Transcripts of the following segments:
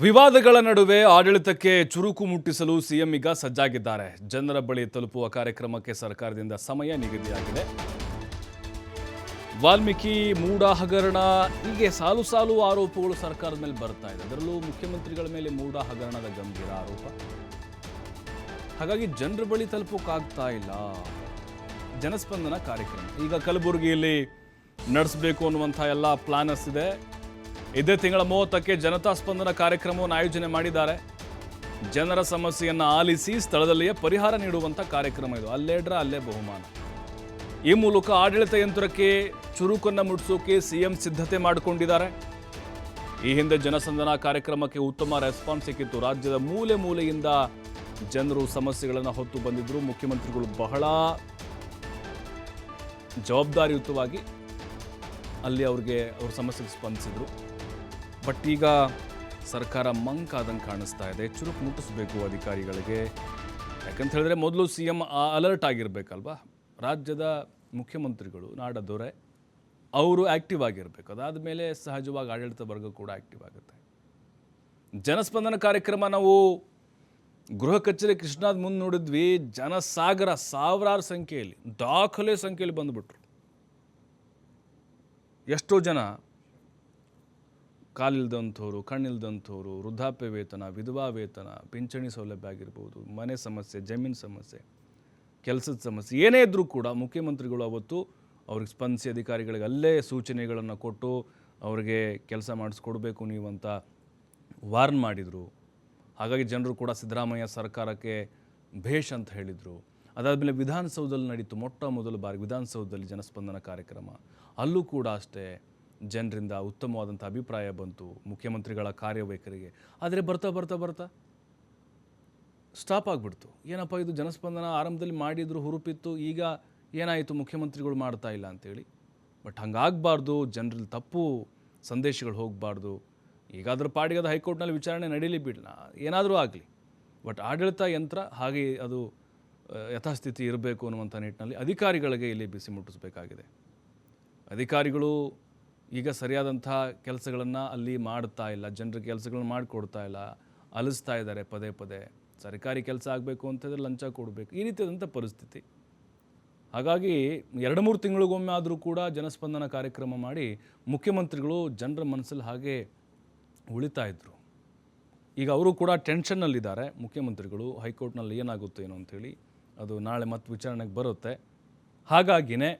ವಿವಾದಗಳ ನಡುವೆ ಆಡಳಿತಕ್ಕೆ ಚುರುಕು ಮುಟ್ಟಿಸಲು ಸಿಎಂ ಈಗ ಸಜ್ಜಾಗಿದ್ದಾರೆ. ಜನರ ಬಳಿ ತಲುಪುವ ಕಾರ್ಯಕ್ರಮಕ್ಕೆ ಸರ್ಕಾರದಿಂದ ಸಮಯ ನಿಗದಿಯಾಗಿದೆ. ವಾಲ್ಮೀಕಿ ಮೂಡ ಹಗರಣ ಹೀಗೆ ಸಾಲು ಸಾಲು ಆರೋಪಗಳು ಸರ್ಕಾರದ ಮೇಲೆ ಬರ್ತಾ ಇದೆ. ಅದರಲ್ಲೂ ಮುಖ್ಯಮಂತ್ರಿಗಳ ಮೇಲೆ ಮೂಡ ಹಗರಣದ ಗಂಭೀರ ಆರೋಪ. ಹಾಗಾಗಿ ಜನರ ಬಳಿ ತಲುಪೋಕ್ಕಾಗ್ತಾ ಇಲ್ಲ. ಜನಸ್ಪಂದನ ಕಾರ್ಯಕ್ರಮ. ಈಗ ಕಲಬುರಗಿಯಲ್ಲಿ ನಡೆಸಬೇಕು ಅನ್ನುವಂಥ ಎಲ್ಲ ಪ್ಲಾನರ್ಸ್ ಇದೆ. ಇದೇ ತಿಂಗಳ ಮೂವತ್ತಕ್ಕೆ ಜನತಾ ಸ್ಪಂದನ ಕಾರ್ಯಕ್ರಮವನ್ನು ಆಯೋಜನೆ ಮಾಡಿದ್ದಾರೆ. ಜನರ ಸಮಸ್ಯೆಯನ್ನು ಆಲಿಸಿ ಸ್ಥಳದಲ್ಲಿಯೇ ಪರಿಹಾರ ನೀಡುವಂಥ ಕಾರ್ಯಕ್ರಮ ಇದು. ಅಲ್ಲೇಡ್ರ ಅಲ್ಲೇ ಬಹುಮಾನ. ಈ ಮೂಲಕ ಆಡಳಿತ ಯಂತ್ರಕ್ಕೆ ಚುರುಕನ್ನು ಮುಟ್ಟಿಸೋಕೆ ಸಿಎಂ ಸಿದ್ಧತೆ ಮಾಡಿಕೊಂಡಿದ್ದಾರೆ. ಈ ಹಿಂದೆ ಜನಸಂದನ ಕಾರ್ಯಕ್ರಮಕ್ಕೆ ಉತ್ತಮ ರೆಸ್ಪಾನ್ಸ್ ಸಿಕ್ಕಿತ್ತು. ರಾಜ್ಯದ ಮೂಲೆ ಮೂಲೆಯಿಂದ ಜನರು ಸಮಸ್ಯೆಗಳನ್ನು ಹೊತ್ತು ಬಂದಿದ್ದರು ಮುಖ್ಯಮಂತ್ರಿಗಳು ಬಹಳ ಜವಾಬ್ದಾರಿಯುತವಾಗಿ ಅಲ್ಲಿ ಅವ್ರಿಗೆ ಅವ್ರ ಸಮಸ್ಯೆಗೆ ಸ್ಪಂದಿಸಿದ್ರು. ಬಟ್ ಈಗ ಸರ್ಕಾರ ಮಂಕ್ ಆದಂಗೆ ಕಾಣಿಸ್ತಾ ಇದೆ. ಚುರುಕು ಮುಟ್ಟಿಸ್ಬೇಕು ಅಧಿಕಾರಿಗಳಿಗೆ. ಯಾಕಂತ ಹೇಳಿದ್ರೆ ಮೊದಲು ಸಿ ಎಂ ಅಲರ್ಟ್ ಆಗಿರಬೇಕಲ್ವಾ? ರಾಜ್ಯದ ಮುಖ್ಯಮಂತ್ರಿಗಳು, ನಾಡ ದೊರೆ, ಅವರು ಆ್ಯಕ್ಟಿವ್ ಆಗಿರಬೇಕು. ಅದಾದ ಮೇಲೆ ಸಹಜವಾಗಿ ಆಡಳಿತ ವರ್ಗ ಕೂಡ ಆ್ಯಕ್ಟಿವ್ ಆಗುತ್ತೆ. ಜನಸ್ಪಂದನ ಕಾರ್ಯಕ್ರಮ ನಾವು ಗೃಹ ಕಚೇರಿ ಕೃಷ್ಣಾದ ಮುಂದೆ ನೋಡಿದ್ವಿ. ಜನಸಾಗರ ಸಾವಿರಾರು ಸಂಖ್ಯೆಯಲ್ಲಿ, ದಾಖಲೆ ಸಂಖ್ಯೆಯಲ್ಲಿ ಬಂದುಬಿಟ್ರು. ಎಷ್ಟೋ ಜನ ಕಾಲಿಲ್ದಂಥವ್ರು ಕಣ್ಣಿಲ್ದಂಥವ್ರು ವೃದ್ಧಾಪ್ಯ ವೇತನ, ವಿಧವಾ ವೇತನ, ಪಿಂಚಣಿ ಸೌಲಭ್ಯ ಆಗಿರ್ಬೋದು, ಮನೆ ಸಮಸ್ಯೆ, ಜಮೀನು ಸಮಸ್ಯೆ, ಕೆಲಸದ ಸಮಸ್ಯೆ, ಏನೇ ಇದ್ದರೂ ಕೂಡ ಮುಖ್ಯಮಂತ್ರಿಗಳು ಅವತ್ತು ಅವ್ರಿಗೆ ಸ್ಪಂದಿಸಿ ಅಧಿಕಾರಿಗಳಿಗೆ ಅಲ್ಲೇ ಸೂಚನೆಗಳನ್ನು ಕೊಟ್ಟು ಅವರಿಗೆ ಕೆಲಸ ಮಾಡಿಸ್ಕೊಡ್ಬೇಕು ನೀವು ಅಂತ ವಾರ್ನ್ ಮಾಡಿದರು. ಹಾಗಾಗಿ ಜನರು ಕೂಡ ಸಿದ್ದರಾಮಯ್ಯ ಸರ್ಕಾರಕ್ಕೆ ಭೇಷ್ ಅಂತ ಹೇಳಿದರು. ಅದಾದಮೇಲೆ ವಿಧಾನಸೌಧದಲ್ಲಿ ನಡೀತು ಮೊಟ್ಟ ಮೊದಲ ಬಾರಿ ವಿಧಾನಸೌಧದಲ್ಲಿ ಜನಸ್ಪಂದನ ಕಾರ್ಯಕ್ರಮ. ಅಲ್ಲೂ ಕೂಡ ಅಷ್ಟೇ ಜನರಿಂದ ಉತ್ತಮವಾದಂಥ ಅಭಿಪ್ರಾಯ ಬಂತು, ಮುಖ್ಯಮಂತ್ರಿಗಳ ಕಾರ್ಯವೈಖರಿಗೆ. ಆದರೆ ಬರ್ತಾ ಬರ್ತಾ ಬರ್ತಾ ಸ್ಟಾಪ್ ಆಗಿಬಿಡ್ತು. ಏನಪ್ಪ ಇದು ಜನಸ್ಪಂದನ ಆರಂಭದಲ್ಲಿ ಮಾಡಿದ್ರು ಹುರುಪಿತ್ತು, ಈಗ ಏನಾಯಿತು ಮುಖ್ಯಮಂತ್ರಿಗಳು ಮಾಡ್ತಾ ಇಲ್ಲ ಅಂತೇಳಿ. ಬಟ್ ಹಂಗಾಗಬಾರ್ದು, ಜನರಲ್ಲಿ ತಪ್ಪು ಸಂದೇಶಗಳು ಹೋಗಬಾರ್ದು. ಈಗಾದರೂ ಪಾಡಿಗೆ ಅದು ಹೈಕೋರ್ಟ್ನಲ್ಲಿ ವಿಚಾರಣೆ ನಡೀಲಿ ಬಿಡಲ್ಲ ಏನಾದರೂ ಆಗಲಿ. ಬಟ್ ಆಡಳಿತ ಯಂತ್ರ ಹಾಗೆ ಅದು ಯಥಾಸ್ಥಿತಿ ಇರಬೇಕು ಅನ್ನುವಂಥ ನಿಟ್ಟಿನಲ್ಲಿ ಅಧಿಕಾರಿಗಳಿಗೆ ಇಲ್ಲಿ ಬಿಸಿ ಮುಟ್ಟಿಸಬೇಕಾಗಿದೆ. ಅಧಿಕಾರಿಗಳು ಈಗ ಸರಿಯಾದಂಥ ಕೆಲಸಗಳನ್ನು ಅಲ್ಲಿ ಮಾಡ್ತಾ ಇಲ್ಲ. ಜನರ ಕೆಲಸಗಳನ್ನ ಮಾಡಿಕೊಡ್ತಾ ಇಲ್ಲ. ಅಲಿಸ್ತಾ ಇದ್ದಾರೆ ಪದೇ ಪದೇ. ಸರ್ಕಾರಿ ಕೆಲಸ ಆಗಬೇಕು ಅಂತಂದರೆ ಲಂಚ ಕೊಡಬೇಕು. ಈ ರೀತಿಯಾದಂಥ ಪರಿಸ್ಥಿತಿ. ಹಾಗಾಗಿ ಎರಡು ಮೂರು ತಿಂಗಳಿಗೊಮ್ಮೆ ಆದರೂ ಕೂಡ ಜನಸ್ಪಂದನ ಕಾರ್ಯಕ್ರಮ ಮಾಡಿ ಮುಖ್ಯಮಂತ್ರಿಗಳು ಜನರ ಮನಸ್ಸಲ್ಲಿ ಹಾಗೆ ಉಳಿತಾ ಇದ್ದರು ಈಗ ಅವರು ಕೂಡ ಟೆನ್ಷನ್ನಲ್ಲಿದ್ದಾರೆ. ಮುಖ್ಯಮಂತ್ರಿಗಳು ಹೈಕೋರ್ಟ್ನಲ್ಲಿ ಏನಾಗುತ್ತೋ ಏನೋ ಅಂಥೇಳಿ ಅದು ನಾಳೆ ಮತ್ತೆ ವಿಚಾರಣೆಗೆ ಬರುತ್ತೆ. ಹಾಗಾಗಿನೇ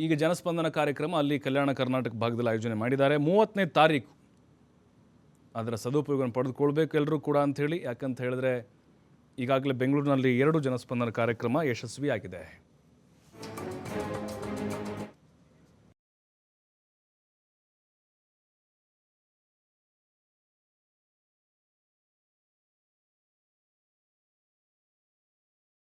ಈಗ ಜನಸ್ಪಂದನ ಕಾರ್ಯಕ್ರಮ ಅಲ್ಲಿ ಕಲ್ಯಾಣ ಕರ್ನಾಟಕ ಭಾಗದಲ್ಲಿ ಆಯೋಜನೆ ಮಾಡಿದ್ದಾರೆ. ಮೂವತ್ತನೇ ತಾರೀಕು. ಅದರ ಸದುಪಯೋಗವನ್ನು ಪಡೆದುಕೊಳ್ಬೇಕು ಎಲ್ಲರೂ ಕೂಡ ಅಂಥೇಳಿ ಯಾಕಂತ ಹೇಳಿದ್ರೆ ಈಗಾಗಲೇ ಬೆಂಗಳೂರಿನಲ್ಲಿ ಎರಡು ಜನಸ್ಪಂದನ ಕಾರ್ಯಕ್ರಮ ಯಶಸ್ವಿಯಾಗಿದೆ.